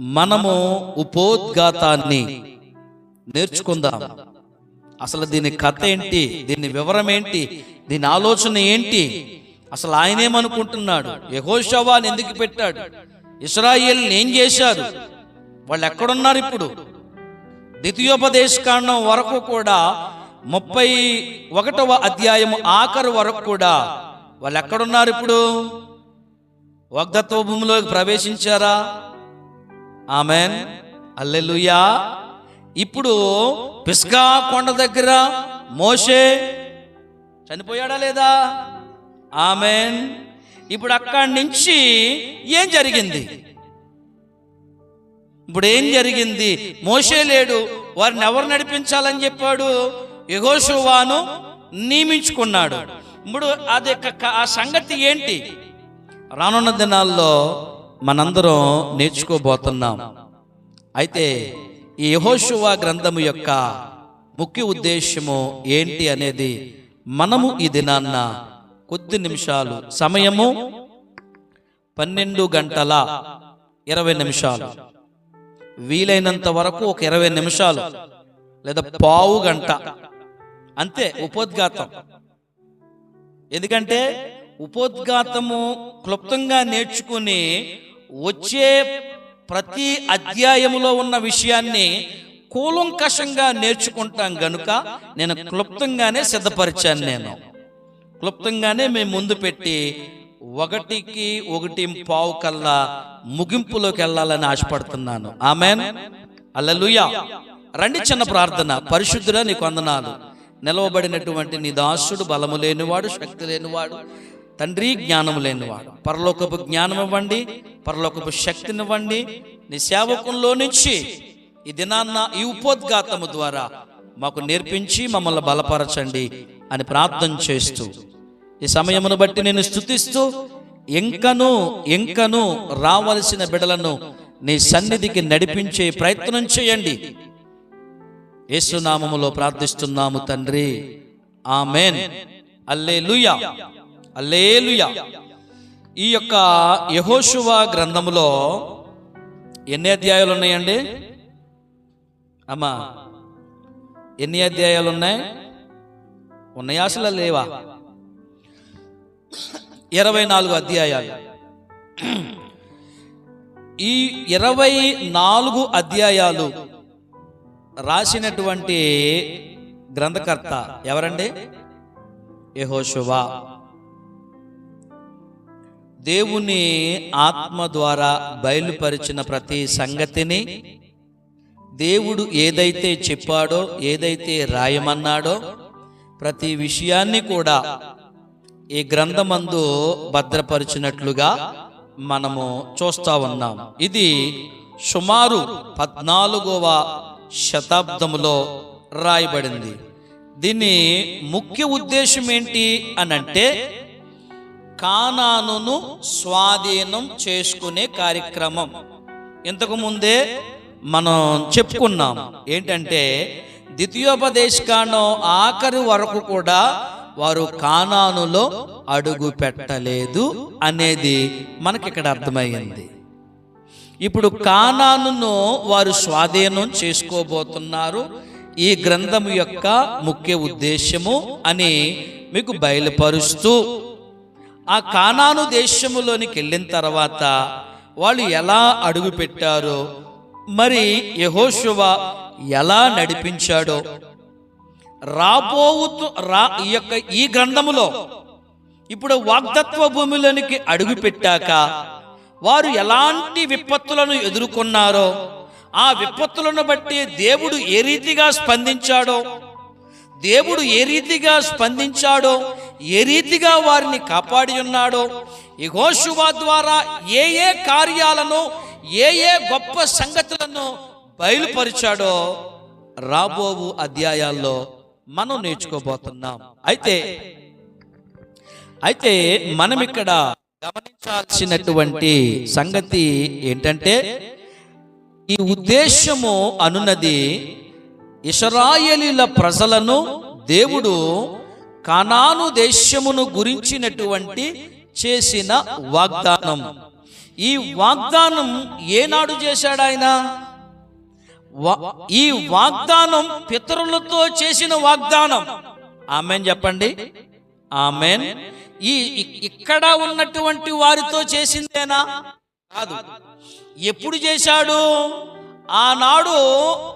మనము ఉపోద్ఘాతాన్ని నేర్చుకుందాం. అసలు దీని కథ ఏంటి? దీని వివరం ఏంటి? దీని ఆలోచన ఏంటి? అసలు ఆయనేమనుకుంటున్నాడు యహోషవాని ఎందుకు పెట్టాడు? ఇస్రాయిల్ ఏం చేశారు? వాళ్ళు ఎక్కడున్నారు ఇప్పుడు? ద్వితీయోపదేశ కాండం వరకు కూడా ముప్పై ఒకటవ అధ్యాయం ఆఖరు వరకు కూడా వాళ్ళు ఎక్కడున్నారు ఇప్పుడు? వాగ్దత్వ భూమిలోకి ప్రవేశించారా? ఆమెన్. అల్లెలుయా ఇప్పుడు పిస్కా కొండ దగ్గర మోషే చనిపోయాడా లేదా? ఆమెన్. ఇప్పుడు అక్కడి నుంచి ఏం జరిగింది? ఇప్పుడు ఏం జరిగింది? మోషే లేడు వారిని ఎవరు నడిపించాలని చెప్పాడు? యెహోషువాను నియమించుకున్నాడు. ఇప్పుడు అది ఆ సంగతి ఏంటి? రానున్న దినాల్లో మనందరం నేర్చుకోబోతున్నాం. అయితే ఈ యహోశువా గ్రంథము యొక్క ముఖ్య ఉద్దేశము ఏంటి అనేది మనము ఈ దినాన్న కొద్ది నిమిషాలు సమయము పన్నెండు గంటల ఇరవై నిమిషాలు. వీలైనంత వరకు ఒక ఇరవై నిమిషాలు లేదా పావు గంట. అంతే ఉపోద్ఘాతం. ఎందుకంటే ఉపోద్ఘాతము క్లుప్తంగా నేర్చుకుని వచ్చే ప్రతి అధ్యాయములో ఉన్న విషయాన్ని కూలంకషంగా నేర్చుకుంటాం గనుక నేను క్లుప్తంగానే సిద్ధపరిచాను నేను. క్లుప్తంగానే మేము ముందు పెట్టి ఒకటికి ఒకటి పావు కల్లా ముగింపులోకి వెళ్ళాలని ఆశపడుతున్నాను. ఆమెన్. అల్లలుయా రండి చిన్న ప్రార్థన. పరిశుద్ధుడా నీకు వందనాలు. నిలవబడినటువంటి నీ దాసుడు బలము లేనివాడు శక్తి లేనివాడు తండ్రి జ్ఞానము లేనివాడు. పరలోకపు జ్ఞానం ఇవ్వండి పరలోకపు శక్తినివ్వండి నీ సేవకుల్లో నుంచి ఈ దినాన్న ఈ ఉపోద్ఘాతము ద్వారా మాకు నేర్పించి మమ్మల్ని బలపరచండి అని ప్రార్థన చేస్తూ ఈ సమయమును బట్టి నేను స్థుతిస్తూ ఇంకను ఇంకను రావలసిన బిడలను నీ సన్నిధికి నడిపించే ప్రయత్నం చేయండి. యేసునామములో ప్రార్థిస్తున్నాము తండ్రి. ఆమెన్. అల్లేలుయా. అల్లేలుయా. ఈ యొక్క యహోషువ గ్రంథములో ఎన్ని అధ్యాయాలు ఉన్నాయండి? అమ్మా ఎన్ని అధ్యాయాలు ఉన్నాయి? ఉన్నాయా? అసలు లేవా? ఇరవై నాలుగు అధ్యాయాలు. ఈ ఇరవై నాలుగు అధ్యాయాలు రాసినటువంటి గ్రంథకర్త ఎవరండి? యెహోషువ. దేవుని ఆత్మ ద్వారా బయలుపరిచిన ప్రతి సంగతిని దేవుడు ఏదైతే చెప్పాడో ఏదైతే రాయమన్నాడో ప్రతి విషయాన్ని కూడా ఈ గ్రంథమందు భద్రపరిచినట్లుగా మనము చూస్తా ఉన్నాం. ఇది సుమారు పద్నాలుగవ శతాబ్దములో రాయబడింది. దీని ముఖ్య ఉద్దేశం ఏంటి అనంటే అంటే కానానును స్వాధీనం చేసుకునే కార్యక్రమం. ఇంతకు ముందే మనం చెప్పుకున్నాం ఏంటంటే ద్వితీయోపదేశకాండం ఆఖరి వరకు కూడా వారు కానానులో అడుగు పెట్టలేదు అనేది మనకి ఇక్కడ అర్థమైంది ఇప్పుడు కానానును వారు స్వాధీనం చేసుకోబోతున్నారు. ఈ గ్రంథం యొక్క ముఖ్య ఉద్దేశము అని మీకు బయలుపరుస్తూ ఆ కానాను దేశములోనికి వెళ్ళిన తర్వాత వాళ్ళు ఎలా అడుగుపెట్టారో మరి యహోశువ ఎలా నడిపించాడో. రాబోతు రా ఈ యొక్క ఈ గ్రంథములో ఇప్పుడు వాగ్దత్వ భూమిలోనికి అడుగు పెట్టాక వారు ఎలాంటి విపత్తులను ఎదుర్కొన్నారో ఆ విపత్తులను బట్టి దేవుడు ఏ రీతిగా స్పందించాడో దేవుడు ఏ రీతిగా స్పందించాడో ఏ రీతిగా వారిని కాపాడి ఉన్నాడో యహోశువా ద్వారా ఏ ఏ కార్యాలను ఏ ఏ గొప్ప సంగతులను బయలుపరిచాడో రాబోవు అధ్యాయాల్లో మనం నేర్చుకోబోతున్నాం. అయితే అయితే మనం ఇక్కడ గమనించాల్సినటువంటి సంగతి ఏంటంటే ఈ ఉద్దేశము అనున్నది ఇసరాయలీల ప్రజలను దేవుడు కానాను దేశమును గురించినటువంటి చేసిన వాగ్దానం. ఈ వాగ్దానం ఏనాడు చేశాడు ఆయన? వా- ఈ వాగ్దానం పితరులతో చేసిన వాగ్దానం. ఆమెన్ చెప్పండి. ఆమెన్. ఈ ఇక్కడ ఉన్నటువంటి వారితో చేసిందేనా? కాదు. ఎప్పుడు చేశాడు? ఆనాడు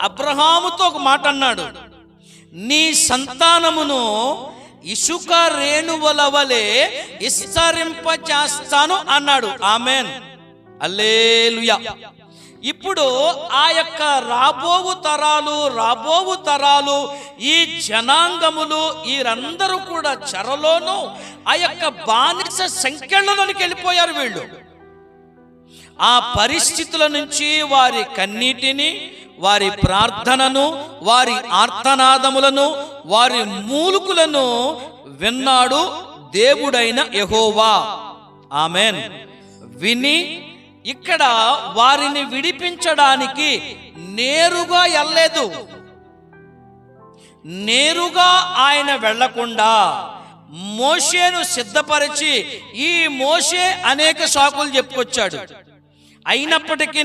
అబ్రహాముతో ఒక మాట అన్నాడు. నీ సంతానమును ఇసుక రేణువుల వలె విస్తరింప చేస్తాను అన్నాడు. ఆమెన్. అల్లేలుయా ఇప్పుడు ఆ యొక్క రాబోవు తరాలు రాబోవు తరాలు ఈ జనాంగములు వీరందరూ కూడా చెరలోను ఆ యొక్క బానిస సంఖ్యలోనికి వెళ్ళిపోయారు వీళ్ళు. ఆ పరిస్థితుల నుంచి వారి కన్నీటిని వారి ప్రార్థనను వారి ఆర్తనాదములను వారి మూలుకులను విన్నాడు దేవుడైన యహోవా. ఆమెన్. విని ఇక్కడ వారిని విడిపించడానికి నేరుగా వెళ్ళలేదు నేరుగా ఆయన వెళ్ళకుండా మోషేను సిద్ధపరిచి ఈ మోషే అనేక సాకులు చెప్పుకొచ్చాడు. అయినప్పటికీ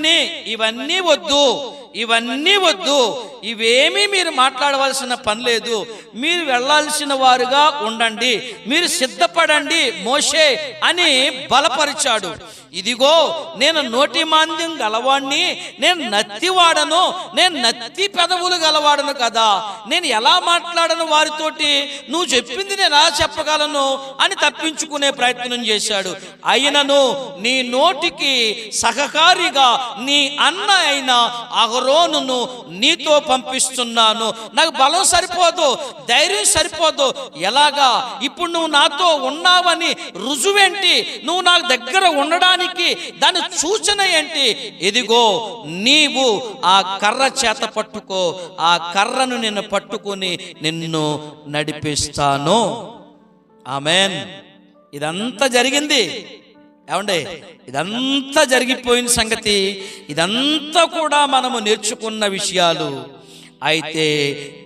ఇవన్నీ వద్దు. ఇవన్నీ వద్దు. ఇవేమీ మీరు మాట్లాడవలసిన పని లేదు. మీరు వెళ్ళాల్సిన వారుగా ఉండండి. మీరు సిద్ధపడండి మోషే అని బలపరిచాడు. ఇదిగో నేను నోటి మాంద్యం గలవాణ్ణి నేను నత్తివాడను నేను నత్తి పెదవులు గలవాడను కదా. నేను ఎలా మాట్లాడను వారితోటి? నువ్వు చెప్పింది నేను ఎలా చెప్పగలను అని తప్పించుకునే ప్రయత్నం చేశాడు. అయినను నీ నోటికి సహకారిగా నీ అన్న అయిన అహరోనును నీతో పంపిస్తున్నాను. నాకు బలం సరిపోదు ధైర్యం సరిపోదు. ఎలాగా? ఇప్పుడు నువ్వు నాతో ఉన్నావని రుజువేంటి? నువ్వు నాకు దగ్గర ఉండడానికి దాని సూచన ఏంటి? ఇదిగో నీవు ఆ కర్ర చేత పట్టుకో. ఆ కర్రను నిన్ను పట్టుకొని నిన్ను నడిపిస్తాను. ఆమెన్. ఇదంతా జరిగింది. ఏమండి? ఇదంతా జరిగిపోయిన సంగతి ఇదంతా కూడా మనము నేర్చుకున్న విషయాలు. అయితే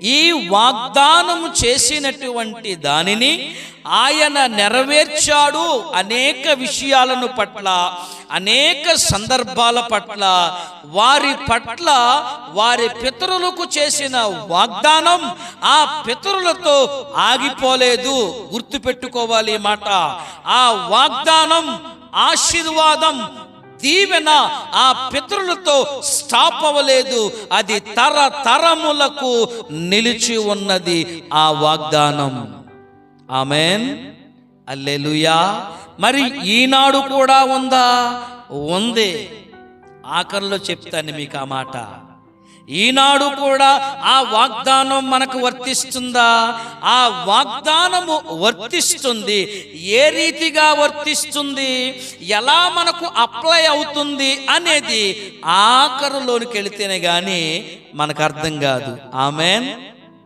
ఈ వాగ్దానము చేసినటువంటి దానిని ఆయన నెరవేర్చాడు అనేక విషయాలను పట్ల అనేక సందర్భాల పట్ల వారి పట్ల వారి పితరులకు చేసిన వాగ్దానం ఆ పితరులతో ఆగిపోలేదు. గుర్తుపెట్టుకోవాలి మాట. ఆ వాగ్దానం ఆశీర్వాదం దీవెన ఆ పితరులతో స్టాప్ అవ్వలేదు అది తరతరములకు నిలిచి ఉన్నది ఆ వాగ్దానం. ఆమెన్. అల్లెలుయా. మరి ఈనాడు కూడా ఉందా? ఉంది. ఆఖరిలో చెప్తాను మీకు ఆ మాట. ఈనాడు కూడా ఆ వాగ్దానం మనకు వర్తిస్తుందా? ఆ వాగ్దానము వర్తిస్తుంది. ఏ రీతిగా వర్తిస్తుంది? ఎలా మనకు అప్లై అవుతుంది అనేది ఆఖరులోనికి వెళితేనే కానీ మనకు అర్థం కాదు. ఆమెన్.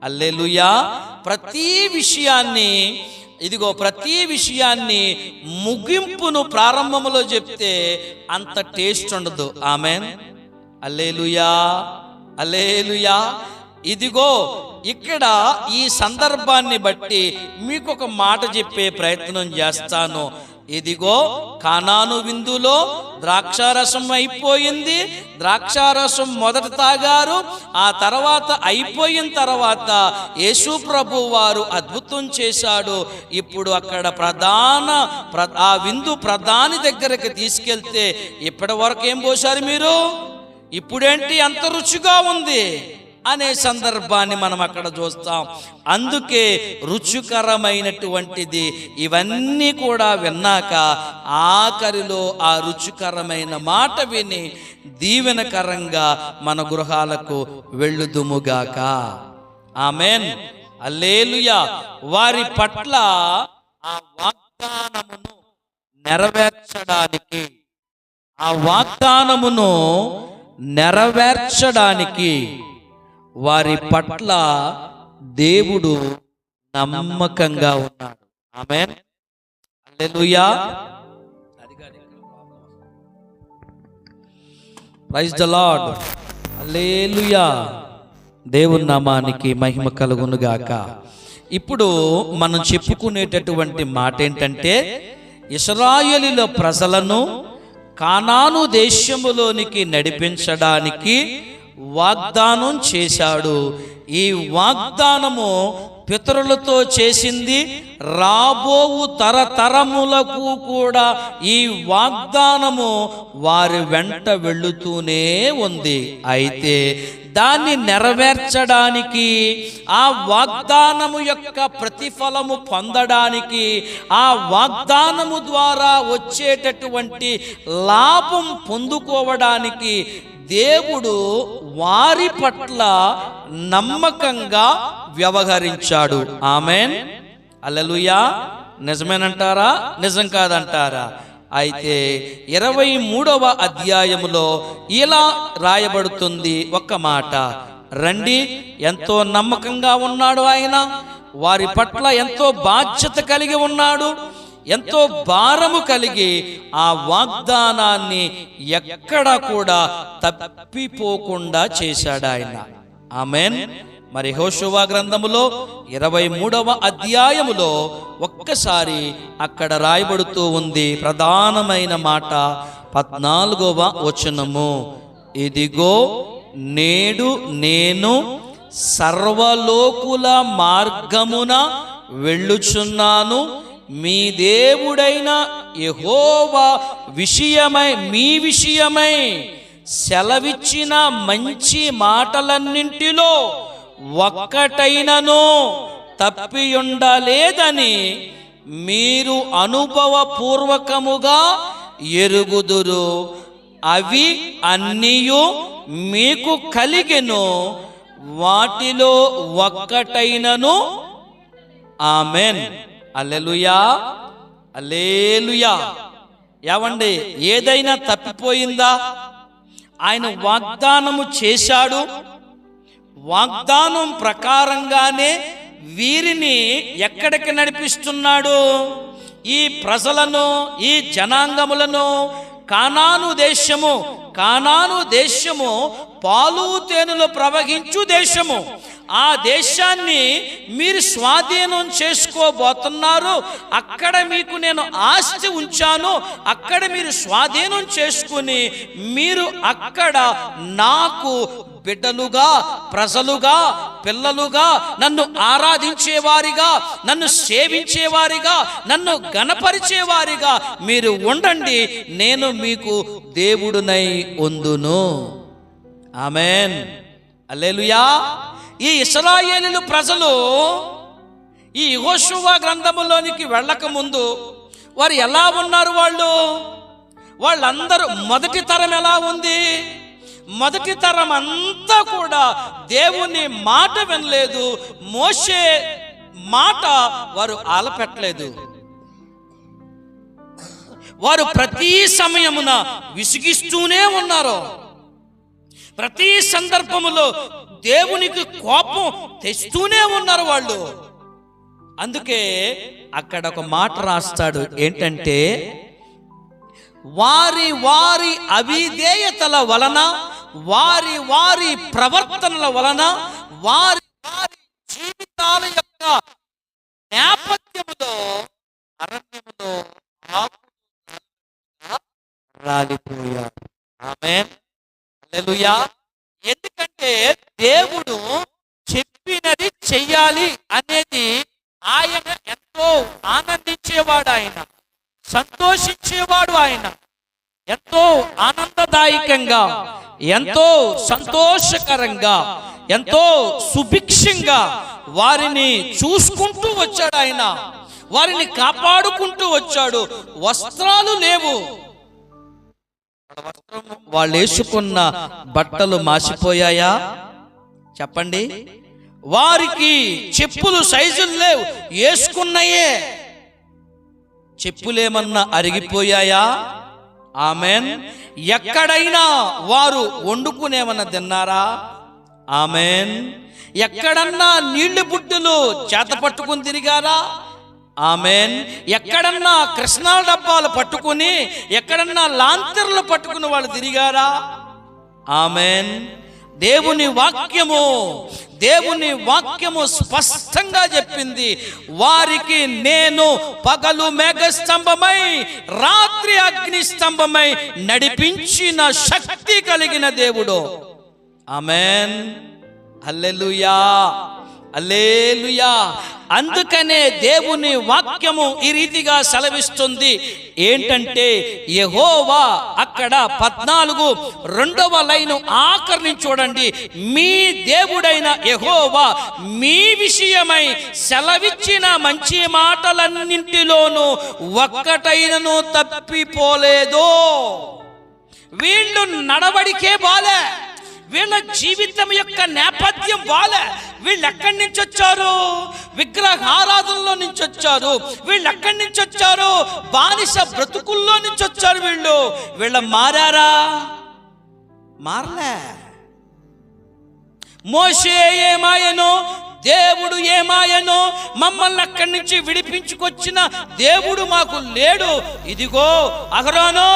అల్లెలుయా ప్రతి విషయాన్ని ఇదిగో ప్రతి విషయాన్ని ముగింపును ప్రారంభంలో చెప్తే అంత టేస్ట్ ఉండదు. ఆమెన్. అల్లేలుయా అలేలుయా ఇదిగో ఇక్కడ ఈ సందర్భాన్ని బట్టి మీకు ఒక మాట చెప్పే ప్రయత్నం చేస్తాను. ఇదిగో కానాను విందులో ద్రాక్షారసం అయిపోయింది. ద్రాక్షారసం మొదట తాగారు ఆ తర్వాత అయిపోయిన తర్వాత యేసు ప్రభు వారు అద్భుతం చేశాడు. ఇప్పుడు అక్కడ ప్రధాన ప్ర- ఆ విందు ప్రధాని దగ్గరికి తీసుకెళ్తే ఇప్పటి వరకు ఏం పోశారు మీరు? ఇప్పుడేంటి అంత రుచిగా ఉంది అనే సందర్భాన్ని మనం అక్కడ చూస్తాం. అందుకే రుచికరమైనటువంటిది ఇవన్నీ కూడా విన్నాక ఆఖరిలో ఆ రుచికరమైన మాట విని దీవెనకరంగా మన గృహాలకు వెళ్ళుదుముగాక. ఆమెన్. అల్లేలుయా వారి పట్ల ఆ వాగ్దానమును నెరవేర్చడానికి ఆ వాగ్దానమును నెరవేర్చడానికి వారి పట్ల దేవుడు నమ్మకంగా ఉన్నాడు. ఆమె ప్రైజ్ ద లార్డ్. అల్లేలుయా దేవుని నామానికి మహిమ కలుగును గాక ఇప్పుడు మనం చెప్పుకునేటటువంటి మాట ఏంటంటే ఇస్రాయేలీల ప్రజలను కానాను దేశములోనికి నడిపించడానికి వాగ్దానం చేశాడు. ఈ వాగ్దానము పితరులతో చేసింది రాబోవు తరతరములకు కూడా ఈ వాగ్దానము వారి వెంట వెళ్ళుతూనే ఉంది. అయితే దాన్ని నెరవేర్చడానికి ఆ వాగ్దానము యొక్క ప్రతిఫలము పొందడానికి ఆ వాగ్దానము ద్వారా వచ్చేటటువంటి లాభం పొందుకోవడానికి దేవుడు వారి పట్ల నమ్మకంగా వ్యవహరించాడు. ఆమెన్. అల్లలుయా నిజమేనంటారా? నిజం కాదంటారా? అయితే ఇరవై మూడవ అధ్యాయములో ఇలా రాయబడుతుంది ఒక్క మాట. రండి ఎంతో నమ్మకంగా ఉన్నాడు ఆయన. వారి పట్ల ఎంతో బాధ్యత కలిగి ఉన్నాడు. ఎంతో భారము కలిగి ఆ వాగ్దానాన్ని ఎక్కడ కూడా తప్పిపోకుండా చేశాడు ఆయన. ఆమెన్. మరి హోషువా గ్రంథములో ఇరవై మూడవ అధ్యాయములో ఒక్కసారి అక్కడ రాయబడుతూ ఉంది ప్రధానమైన మాట పద్నాలుగవ వచనము. ఇదిగో నేడు నేను సర్వలోకుల మార్గమున వెళ్ళుచున్నాను. మీ దేవుడైన యహోవా విషయమై మీ విషయమై సెలవిచ్చిన మంచి మాటలన్నింటిలో ఒక్కటైనను తప్పియుండలేదని మీరు అనుభవపూర్వకముగా ఎరుగుదురు. అవి అన్నీయు మీకు కలిగెను. వాటిలో ఒక్కటైనను ఆమెన్. అల్లెలుయా. అల్లేలుయా. ఏవండి ఏదైనా తప్పిపోయిందా? ఆయన వాగ్దానము చేశాడు. వాగ్దానం ప్రకారంగానే వీరిని ఎక్కడికి నడిపిస్తున్నాడు? ఈ ప్రజలను ఈ జనాంగములను కానాను దేశము కానాను దేశము పాలు తేనెలు ప్రవహించు దేశము ఆ దేశాన్ని మీరు స్వాధీనం చేసుకోబోతున్నారు. అక్కడ మీకు నేను ఆస్తి ఉంచాను. అక్కడ మీరు స్వాధీనం చేసుకుని మీరు అక్కడ నాకు బిడ్డలుగా ప్రజలుగా పిల్లలుగా నన్ను ఆరాధించేవారిగా నన్ను సేవించేవారిగా నన్ను గణపరిచేవారిగా మీరు ఉండండి. నేను మీకు దేవుడునై ఉందును. ఆమెన్. అల్లెలుయా ఈ ఇస్రాయేలీలు ప్రజలు ఈ యెహోషువ గ్రంథములోనికి వెళ్ళక ముందు వారు ఎలా ఉన్నారు వాళ్ళు? వాళ్ళందరూ మొదటి తరం ఎలా ఉంది? మొదటి తరం అంతా కూడా దేవుని మాట వినలేదు. మోసే మాట వారు ఆలపెట్టలేదు. వారు ప్రతి సమయమున విసిగిస్తూనే ఉన్నారు. ప్రతి సందర్భములో దేవునికి కోపం తెస్తూనే ఉన్నారు వాళ్ళు. అందుకే అక్కడ ఒక మాట రాస్తాడు ఏంటంటే వారి వారి అవిధేయతల వలన వారి వారి ప్రవర్తనల వలన వారి వారి జీవితాల యొక్క నేపథ్యములో అరణ్యములో రాలిపోయారు. ఆమె ఎందుకంటే దేవుడు చెప్పినది చెయ్యాలి అనేది ఆయన ఎంతో ఆనందించేవాడు ఆయన సంతోషించేవాడు ఆయన ఎంతో ఆనందదాయకంగా ఎంతో సంతోషకరంగా ఎంతో సుభిక్షంగా వారిని చూసుకుంటూ వచ్చాడు ఆయన వారిని కాపాడుకుంటూ వచ్చాడు. వస్త్రాలు లేవు. వాళ్ళు వేసుకున్న బట్టలు మాసిపోయాయా? చెప్పండి. వారికి చెప్పులు సైజులు లేవు. వేసుకున్నాయే చెప్పులేమన్నా అరిగిపోయాయా? ఆమెన్. ఎక్కడైనా వారు వండుకునేమన్నా తిన్నారా? ఆమెన్. ఎక్కడన్నా నీళ్ళు బుడ్డులు చేత పట్టుకుని తిరిగారా? ఆమెన్. ఎక్కడన్నా కృష్ణాల డబ్బాలు పట్టుకుని ఎక్కడన్నా లాంతర్లు పట్టుకుని వాళ్ళు తిరిగారా? ఆమెన్. దేవుని వాక్యము దేవుని వాక్యము స్పష్టంగా చెప్పింది. వారికి నేను పగలు మేఘస్తంభమై రాత్రి అగ్ని స్తంభమై నడిపించిన శక్తి కలిగిన దేవుడు. ఆమెన్. అల్లెలుయా అల్లేలుయా అందుకనే దేవుని వాక్యము ఈ రీతిగా సెలవిస్తుంది. ఏంటంటే యహోవా అక్కడ పద్నాలుగు రెండవ లైను ఆఖరిని చూడండి. మీ దేవుడైన యహోవా మీ విషయమై సెలవిచ్చిన మంచి మాటలన్నింటిలోనూ ఒక్కటైనను తప్పిపోలేదో. వీళ్ళు నడవడికే బాలే. వీళ్ళ జీవితం యొక్క నేపథ్యం వాళ్ళ. వీళ్ళు ఎక్కడి నుంచి వచ్చారు? విగ్రహారాధనలో నుంచి వచ్చారు. వీళ్ళు ఎక్కడి నుంచి వచ్చారు? బానిస బ్రతుకుల్లో నుంచి వచ్చారు వీళ్ళు. వీళ్ళ మారారా? మారలే. మోషే ఏమాయను దేవుడు ఏమాయనో మమ్మల్ని అక్కడి నుంచి విడిపించుకొచ్చిన దేవుడు మాకు లేడు. ఇదిగో అహరోనో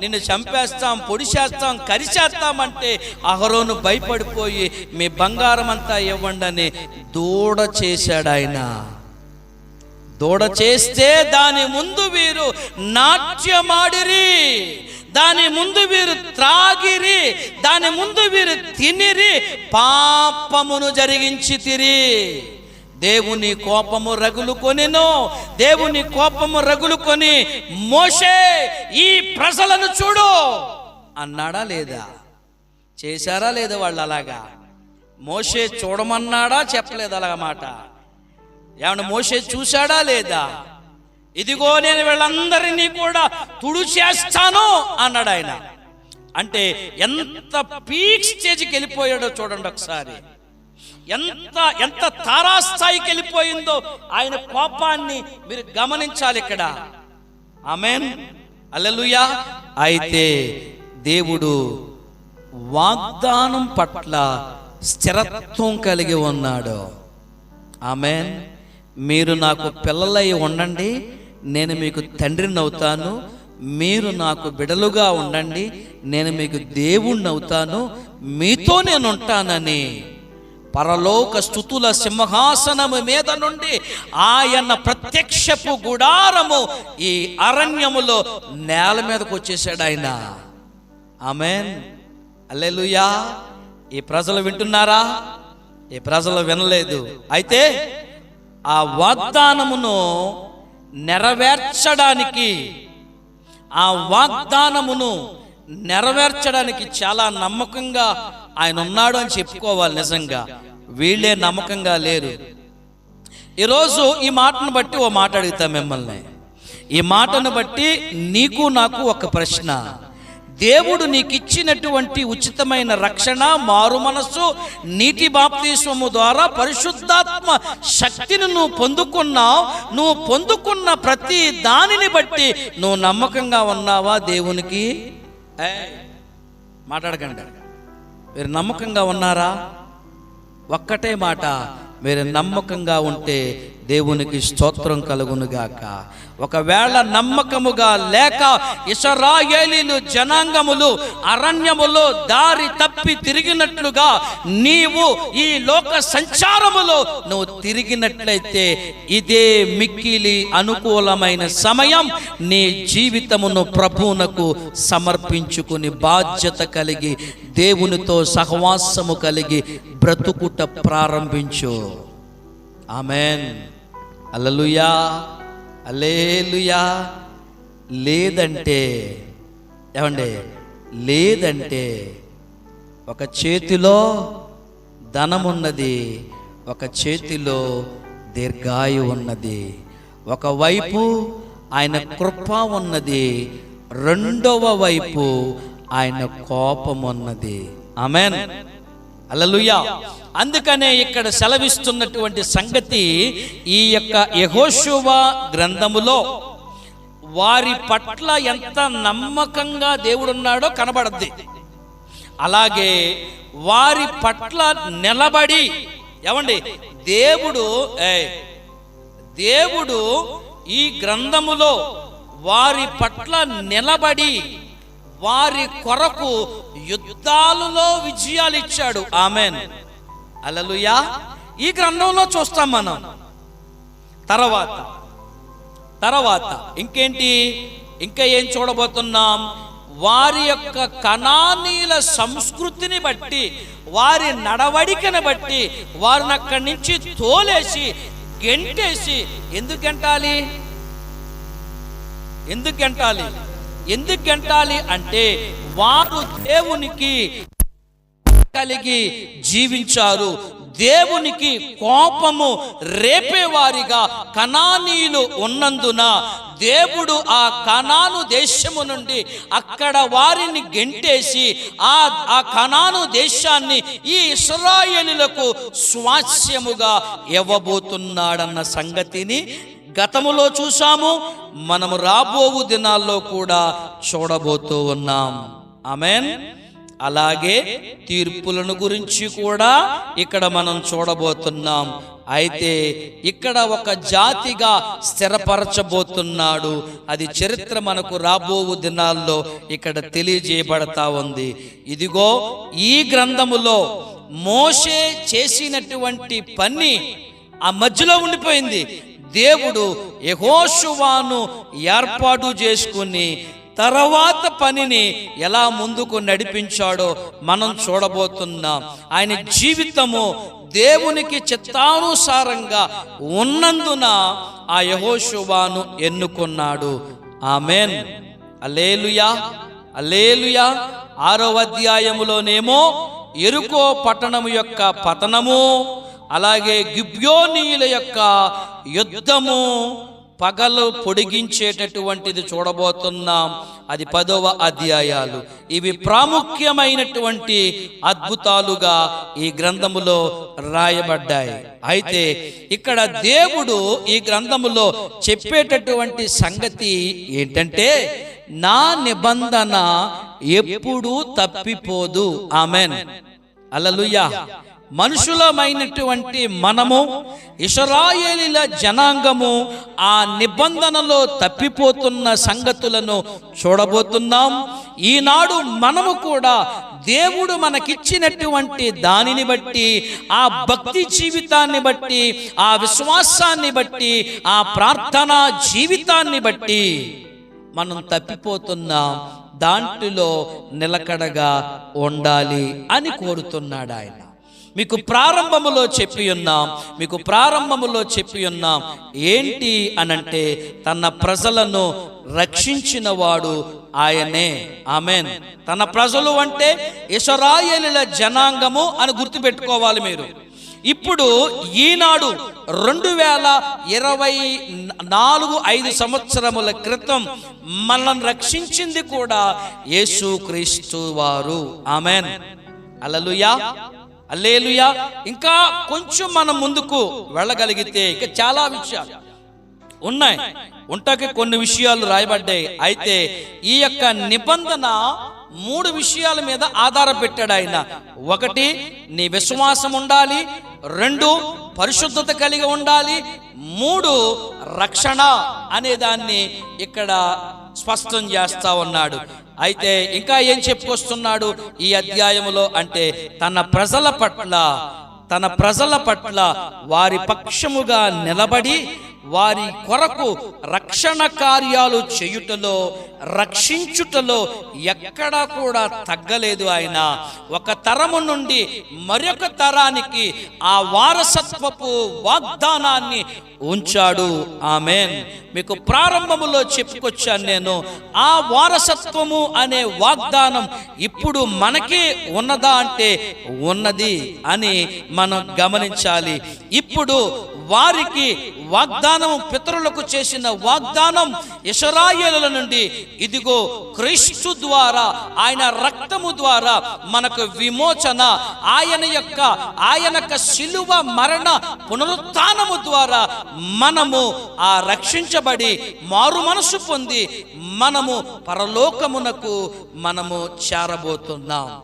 నిన్ను చంపేస్తాం పొడిచేస్తాం కరిచేస్తామంటే అహరోను భయపడిపోయి మీ బంగారం అంతా ఇవ్వండి అని దూడ చేశాడు ఆయన. దూడ చేస్తే దాని ముందు వీరు నాట్యమాడిరి. దాని ముందు వీరు త్రాగిరి దాని ముందు వీరు తినిరి పాపమును జరిగించి తిరి. దేవుని కోపము రగులుకొనిను దేవుని కోపము రగులు కొని మోషే ఈ ప్రజలను చూడు. అన్నాడా లేదా? చేశారా లేదా వాళ్ళు అలాగా? మోషే చూడమన్నాడా? చెప్పలేదు అలాగ మాట. ఏమన్నా మోసే చూశాడా లేదా? ఇదిగో నేను వీళ్ళందరినీ కూడా తుడు చేస్తాను అన్నాడు ఆయన. అంటే ఎంత పీక్ స్టేజ్కి వెళ్ళిపోయాడో చూడండి ఒకసారి. ఎంత ఎంత తారాస్థాయికి వెళ్ళిపోయిందో ఆయన కోపాన్ని మీరు గమనించాలి ఇక్కడ. ఆమెన్. అల్లెలుయా అయితే దేవుడు వాగ్దానం పట్ల స్థిరత్వం కలిగి ఉన్నాడు. ఆమెన్. మీరు నాకు పిల్లలై ఉండండి. నేను మీకు తండ్రిని అవుతాను మీరు నాకు బిడలుగా ఉండండి. నేను మీకు దేవుణ్ణి అవుతాను మీతో నేను ఉంటానని పరలోక స్థుతుల సింహాసనము మీద నుండి ఆయన ప్రత్యక్షపు గుడారము ఈ అరణ్యములో నేల మీదకు వచ్చేసాడు ఆయన. ఆమెన్. అల్లెలుయా ఈ ప్రజలు వింటున్నారా? ఈ ప్రజలు వినలేదు. అయితే ఆ వాగ్దానమును నెరవేర్చడానికి. ఆ వాగ్దానమును నెరవేర్చడానికి చాలా నమ్మకంగా ఆయన ఉన్నాడు అని చెప్పుకోవాలి నిజంగా. వీళ్ళే నమ్మకంగా లేరు. ఈరోజు ఈ మాటను బట్టి ఓ మాట అడుగుతా మిమ్మల్ని. ఈ మాటను బట్టి నీకు నాకు ఒక ప్రశ్న. దేవుడు నీకిచ్చినటువంటి ఉచితమైన రక్షణ మారు మనస్సు నీటి బాప్తిస్వము ద్వారా పరిశుద్ధాత్మ శక్తిని నువ్వు పొందుకున్నావు. నువ్వు పొందుకున్న ప్రతి దానిని బట్టి నువ్వు నమ్మకంగా ఉన్నావా దేవునికి? మాట్లాడకండి. మీరు నమ్మకంగా ఉన్నారా? ఒక్కటే మాట మీరు నమ్మకంగా ఉంటే దేవునికి స్తోత్రం కలుగునుగాక ఒకవేళ నమ్మకముగా లేక ఇసరాయేలీలు జనాంగములు అరణ్యములో దారి తప్పి తిరిగినట్లుగా నీవు ఈ లోక సంచారములో నువ్వు తిరిగినట్లయితే ఇదే మిక్కిలి అనుకూలమైన సమయం నీ జీవితమును ప్రభువునకు సమర్పించుకుని బాధ్యత కలిగి దేవునితో సహవాసము కలిగి బ్రతుకుట ప్రారంభించు. ఆమెన్. అల్లలుయా అలేలుయా లేదంటే ఏమండి? లేదంటే ఒక చేతిలో ధనమున్నది ఒక చేతిలో దీర్ఘాయు ఉన్నది ఒకవైపు ఆయన కృప ఉన్నది రెండవ వైపు ఆయన కోపం ఉన్నది ఆమెన్. అలలుయా అందుకనే ఇక్కడ సెలవిస్తున్నటువంటి సంగతి ఈ యొక్క యహోశువ గ్రంథములో వారి పట్ల ఎంత నమ్మకంగా దేవుడున్నాడో కనబడద్ది. అలాగే వారి పట్ల నిలబడి ఏమండి? దేవుడు దేవుడు ఈ గ్రంథములో వారి పట్ల నిలబడి వారి కొరకు యుద్ధాలలో విజయాలు ఇచ్చాడు. ఆమెన్. అలలుయా ఈ గ్రంథంలో చూస్తాం మనం. తర్వాత తర్వాత ఇంకేంటి? ఇంకా ఏం చూడబోతున్నాం? వారి యొక్క కణానీల సంస్కృతిని బట్టి వారి నడవడికను బట్టి వారిని అక్కడి నుంచి తోలేసి గెంటేసి ఎందుకు గెంటాలి? ఎందుకు గెంటాలి? ఎందుకు గెంటాలి అంటే వారు దేవునికి కలిగి జీవించారు. దేవునికి కోపము రేపేవారిగా కణానీయులు ఉన్నందున దేవుడు ఆ కణాను దేశము నుండి అక్కడ వారిని గెంటేసి ఆ ఆ కణాను దేశాన్ని ఈ ఇస్రాయేలులకు స్వాస్యముగా ఇవ్వబోతున్నాడన్న సంగతిని గతములో చూసాము మనము రాబోవు దినాల్లో కూడా చూడబోతూ ఉన్నాం. ఆమెన్. అలాగే తీర్పులను గురించి కూడా ఇక్కడ మనం చూడబోతున్నాం. అయితే ఇక్కడ ఒక జాతిగా స్థిరపరచబోతున్నాడు. అది చరిత్ర మనకు రాబోవు దినాల్లో ఇక్కడ తెలియజేయబడతా ఉంది. ఇదిగో ఈ గ్రంథములో మోషే చేసినటువంటి పని ఆ మధ్యలో ఉండిపోయింది. దేవుడు యహోషువాను ఏర్పాటు చేసుకుని తర్వాత పనిని ఎలా ముందుకు నడిపించాడో మనం చూడబోతున్నాం. ఆయన జీవితము దేవునికి చిత్తానుసారంగా ఉన్నందున ఆ యహోశువాను ఎన్నుకున్నాడు. ఆమెన్. అలేలుయా అలేలుయా ఆరో అధ్యాయములోనేమో ఎరుకో పట్టణము యొక్క పతనము. అలాగే గిబ్యోనీయుల యొక్క యుద్ధము పగలు పొడిగించేటటువంటిది చూడబోతున్నాం. అది పదవ అధ్యాయాలు. ఇవి ప్రాముఖ్యమైనటువంటి అద్భుతాలుగా ఈ గ్రంథములో రాయబడ్డాయి. అయితే ఇక్కడ దేవుడు ఈ గ్రంథములో చెప్పేటటువంటి సంగతి ఏంటంటే నా నిబంధన ఎప్పుడూ తప్పిపోదు. ఆమెన్. అలలుయా మనుషులమైనటువంటి మనము ఇషరాయేలీల జనాంగము ఆ నిబంధనలో తప్పిపోతున్న సంగతులను చూడబోతున్నాం. ఈనాడు మనము కూడా దేవుడు మనకిచ్చినటువంటి దానిని బట్టి ఆ భక్తి జీవితాన్ని బట్టి ఆ విశ్వాసాన్ని బట్టి ఆ ప్రార్థనా జీవితాన్ని బట్టి మనం తప్పిపోతున్నాం దాంట్లో నిలకడగా ఉండాలి అని కోరుతున్నాడు ఆయన మీకు ప్రారంభములో చెప్పి ఉన్నాం మీకు ప్రారంభములో చెప్పి ఉన్నాం. ఏంటి అనంటే తన ప్రజలను రక్షించిన వాడు ఆయనే. ఆమెన్. తన ప్రజలు అంటే ఇసరాయేలుల జనాంగము అని గుర్తుపెట్టుకోవాలి మీరు. ఇప్పుడు ఈనాడు రెండు వేల ఇరవై నాలుగు ఐదు సంవత్సరముల క్రితం మనల్ని రక్షించింది కూడా యేసు క్రీస్తు వారు. ఆమెన్. అలలుయా అల్లేలుయా. ఇంకా కొంచెం మనం ముందుకు వెళ్ళగలిగితే ఇంకా చాలా విషయాలు ఉన్నాయి. ఉంటాకి కొన్ని విషయాలు రాయబడ్డాయి. అయితే ఈ యొక్క నిబంధన మూడు విషయాల మీద ఆధారపెట్టాడు ఆయన. ఒకటి నీ విశ్వాసం ఉండాలి. రెండు పరిశుద్ధత కలిగి ఉండాలి. మూడు రక్షణ అనే దాన్ని ఇక్కడ స్పష్టం చేస్తా ఉన్నాడు. అయితే ఇంకా ఏం చెప్పుకొస్తున్నాడు ఈ అధ్యాయములో అంటే తన ప్రజల పట్ల తన ప్రజల పట్ల వారి పక్షముగా నిలబడి వారి కొరకు రక్షణ కార్యాలు చేయుటలో రక్షించుటలో ఎక్కడా కూడా తగ్గలేదు ఆయన. ఒక తరము నుండి మరొక తరానికి ఆ వారసత్వపు వాగ్దానాన్ని ఉంచాడు. ఆమెన్. మీకు ప్రారంభములో చెప్పుకొచ్చాను నేను. ఆ వారసత్వము అనే వాగ్దానం ఇప్పుడు మనకే ఉన్నదా అంటే ఉన్నది అని మనం గమనించాలి. ఇప్పుడు వారికి వాగ్దానం పితరులకు చేసిన వాగ్దానం ఇషరాయేలుల నుండి. ఇదిగో క్రీస్తు ద్వారా ఆయన రక్తము ద్వారా మనకు విమోచన ఆయన యొక్క ఆయన యొక్క శిలువ మరణ పునరుత్నము ద్వారా మనము ఆ రక్షించబడి మారు మనసు పొంది మనము పరలోకమునకు మనము చేరబోతున్నాం.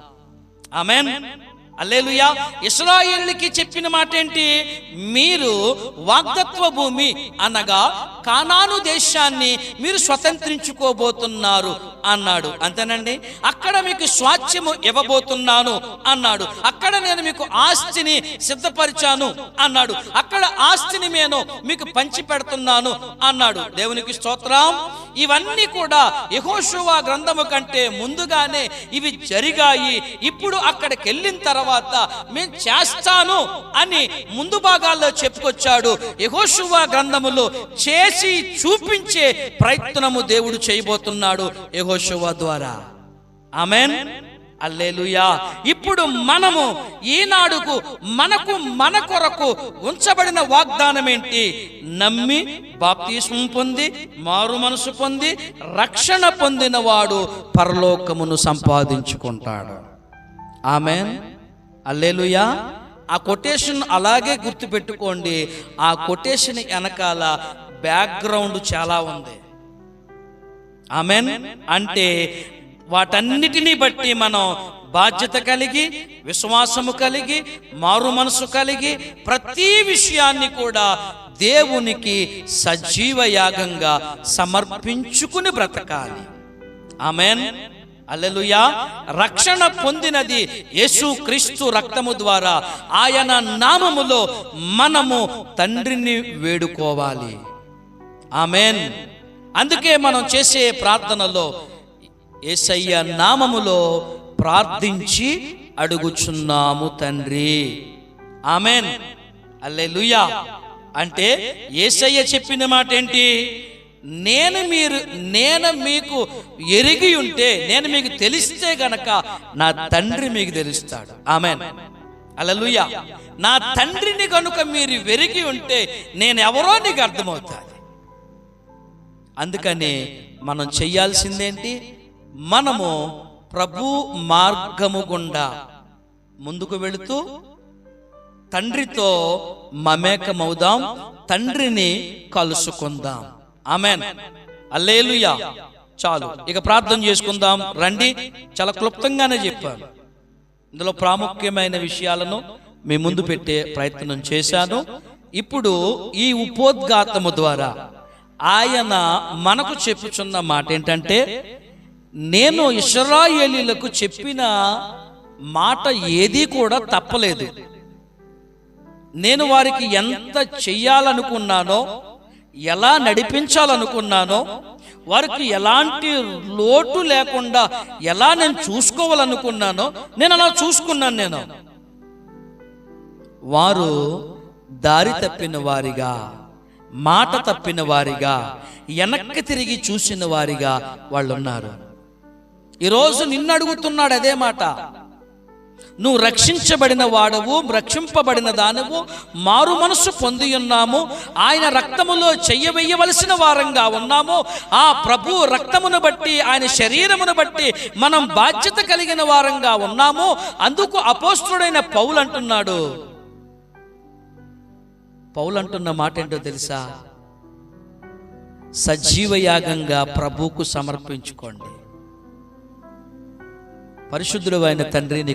ఆమెన్. అల్లేలుయా. ఇస్రాయేళ్ళకి చెప్పిన మాట ఏంటి మీరు వాగ్దత్వ భూమి అనగా కానాను దేశాన్ని మీరు స్వతంత్రించుకోబోతున్నారు అన్నాడు. అంతేనండి? అక్కడ మీకు స్వాచ్యము ఇవ్వబోతున్నాను అన్నాడు. అక్కడ నేను మీకు ఆస్తిని సిద్ధపరిచాను అన్నాడు. సకల ఆస్తిని నేను మీకు పంచి పెడుతున్నాను అన్నాడు. దేవునికి స్తోత్రం. ఇవన్నీ కూడా యహోశువ గ్రంథము కంటే ముందుగానే ఇవి జరిగాయి. ఇప్పుడు అక్కడికి వెళ్ళిన తర్వాత మేము చేస్తాను అని ముందు భాగాల్లో చెప్పుకొచ్చాడు. యహోషువ గ్రంథములో చేసి చూపించే ప్రయత్నము దేవుడు చేయబోతున్నాడు యహోశువ ద్వారా. ఆమెన్. అల్లేలుయా. ఇప్పుడు మనము ఈనాడుకు మనకు మన కొరకు ఉంచబడిన వాగ్దానం ఏంటి? నమ్మి బాప్తీసం పొంది మారు మనసు పొంది రక్షణ పొందిన వాడు పరలోకమును సంపాదించుకుంటాడు. ఆమె అల్లేలుయా. ఆ కొటేషన్ అలాగే గుర్తుపెట్టుకోండి. ఆ కొటేషన్ వెనకాల బ్యాక్గ్రౌండ్ చాలా ఉంది. ఆమెన్. అంటే వాటన్నిటినీ బట్టి మనం బాధ్యత కలిగి విశ్వాసము కలిగి మారు మనసు కలిగి ప్రతి విషయాన్ని కూడా దేవునికి సజీవ యాగంగా సమర్పించుకుని బ్రతకాలి. ఆమెన్. అల్లెలుయా రక్షణ పొందినది యేసు క్రీస్తు రక్తము ద్వారా ఆయన నామములో మనము తండ్రిని వేడుకోవాలి. ఆమెన్. అందుకే మనం చేసే ప్రార్థనలో యేసయ్య నామములో ప్రార్థించి అడుగుచున్నాము తండ్రి. ఆమెన్. అల్లెలుయా అంటే యేసయ్య చెప్పిన మాట ఏంటి నేను మీరు నేను మీకు ఎరిగి ఉంటే నేను మీకు తెలిస్తే గనక నా తండ్రి మీకు తెలుస్తాడు. ఆమెన్. అలలుయ నా తండ్రిని కనుక మీరు వెరిగి ఉంటే నేను ఎవరో నీకు అర్థమవుతాను అందుకని మనం చెయ్యాల్సిందేంటి మనము ప్రభు మార్గము గుండా ముందుకు వెళుతూ తండ్రితో మమేకమవుదాం తండ్రిని కలుసుకుందాం. ఆమెన్. అల్లేలుయా. చాలు. ఇక ప్రార్థన చేసుకుందాం. రండి. చాలా క్లుప్తంగానే చెప్పాను. ఇందులో ప్రాముఖ్యమైన విషయాలను మీ ముందు పెట్టే ప్రయత్నం చేశాను. ఇప్పుడు ఈ ఉపోద్ఘాతము ద్వారా ఆయన మనకు చెప్పుచున్న మాట ఏంటంటే నేను ఇస్రాయేలీలకు చెప్పిన మాట ఏదీ కూడా తప్పలేదు. నేను వారికి ఎంత చెయ్యాలనుకున్నానో ఎలా నడిపించాలనుకున్నానో వారికి ఎలాంటి లోటు లేకుండా ఎలా నేను చూసుకోవాలనుకున్నానో నేను అలా చూసుకున్నాను నేను. వారు దారి తప్పిన వారిగా మాట తప్పిన వారిగా వెనక్కి తిరిగి చూసిన వారిగా వాళ్ళు ఉన్నారు ఈరోజు నిన్ను అడుగుతున్నాడు అదే మాట. నువ్వు రక్షించబడిన వాడవు రక్షింపబడిన దానవు మారు మనసు పొంది ఉన్నాము ఆయన రక్తములో చెయ్యవేయవలసిన వారంగా ఉన్నాము ఆ ప్రభు రక్తమును బట్టి ఆయన శరీరమును బట్టి మనం బాధ్యత కలిగిన వారంగా ఉన్నాము అందుకు అపోస్తుడైన పౌలు అంటున్నాడు. పౌలు అంటున్న మాట ఏంటో తెలుసా సజీవయాగంగా ప్రభువుకు సమర్పించుకోండి. పరిశుద్ధుడు అయిన తండ్రి నీ